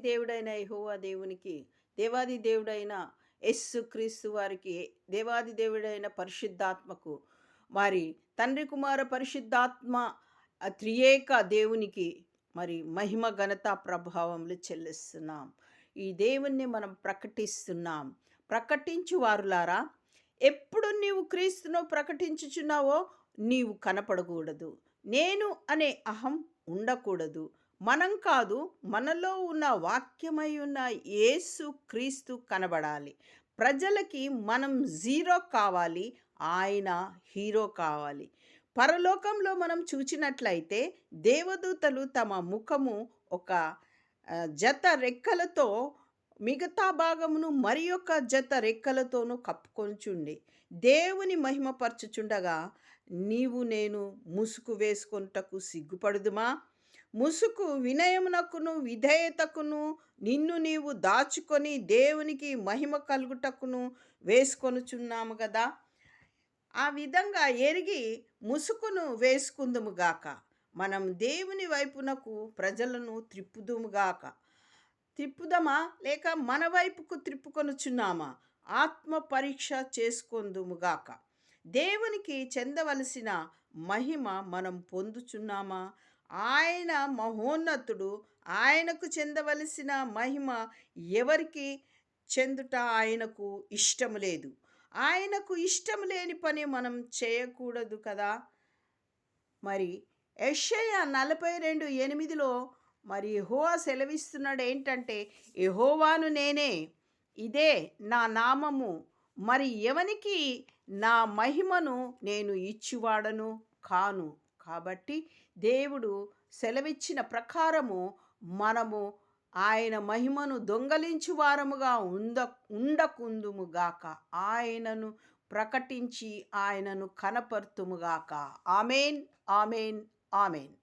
దేవుడైన యహోవా దేవునికి దేవాది దేవుడైన యస్సు క్రీస్తు వారికి దేవాది దేవుడైన పరిశుద్ధాత్మకు మరి తండ్రి కుమార పరిశుద్ధాత్మ త్రియేక దేవునికి మరి మహిమ ఘనత ప్రభావములు చెల్లిస్తున్నాం. ఈ దేవుణ్ణి మనం ప్రకటిస్తున్నాం. ప్రకటించు వారులారా ఎప్పుడు నీవు క్రీస్తును ప్రకటించుచున్నావో నీవు కనపడకూడదు. నేను అనే అహం ఉండకూడదు. మనం కాదు మనలో ఉన్న వాక్యమై ఉన్న యేసు క్రీస్తు కనబడాలి. ప్రజలకి మనం జీరో కావాలి ఆయన హీరో కావాలి. పరలోకంలో మనం చూచినట్లయితే దేవదూతలు తమ ముఖము ఒక జత రెక్కలతో మిగతా భాగమును మరి ఒక జత రెక్కలతోనూ కప్పుకొంచుండి. దేవుని మహిమపరచుచుండగా నీవు నేను ముసుగు వేసుకొనుటకు సిగ్గుపడుదుమా? ముసుగు వినయమునకును విధేయతకును నిన్ను నీవు దాచుకొని దేవునికి మహిమ కలుగుటకును వేసుకొనుచున్నాము కదా ఆ విధంగా ఎరిగి ముసుగును వేసుకుందుముగాక మనం దేవుని వైపునకు ప్రజలను త్రిప్పుదుముగాక త్రిప్పుదమా? లేక మన వైపుకు త్రిప్పుకొనుచున్నామా? ఆత్మ పరీక్ష చేసుకొందుముగాక దేవునికి చెందవలసిన మహిమ మనం పొందుచున్నామా? ఆయన మహోన్నతుడు. ఆయనకు చెందవలసిన మహిమ ఎవరికి? చెందుట ఆయనకు ఇష్టం లేదు. ఆయనకు ఇష్టం లేని పని మనం చేయకూడదు కదా? మరి యెషయ నలభై రెండు ఎనిమిదిలో మరి ఎహోవా సెలవిస్తున్నాడు ఏంటంటే ఎహోవాను నేనే ఇదే నా నామము. మరి ఎవనికి నా మహిమను నేను ఇచ్చివాడను? కాను. కాబట్టి దేవుడు సెలవిచ్చిన ప్రకారము మనము ఆయన మహిమను దొంగలించు వారముగా ఉంద ఉండకుందుముగాక ఆయనను ప్రకటించి ఆయనను కనపర్తుముగాక ఆమెన్ ఆమెన్ ఆమెన్.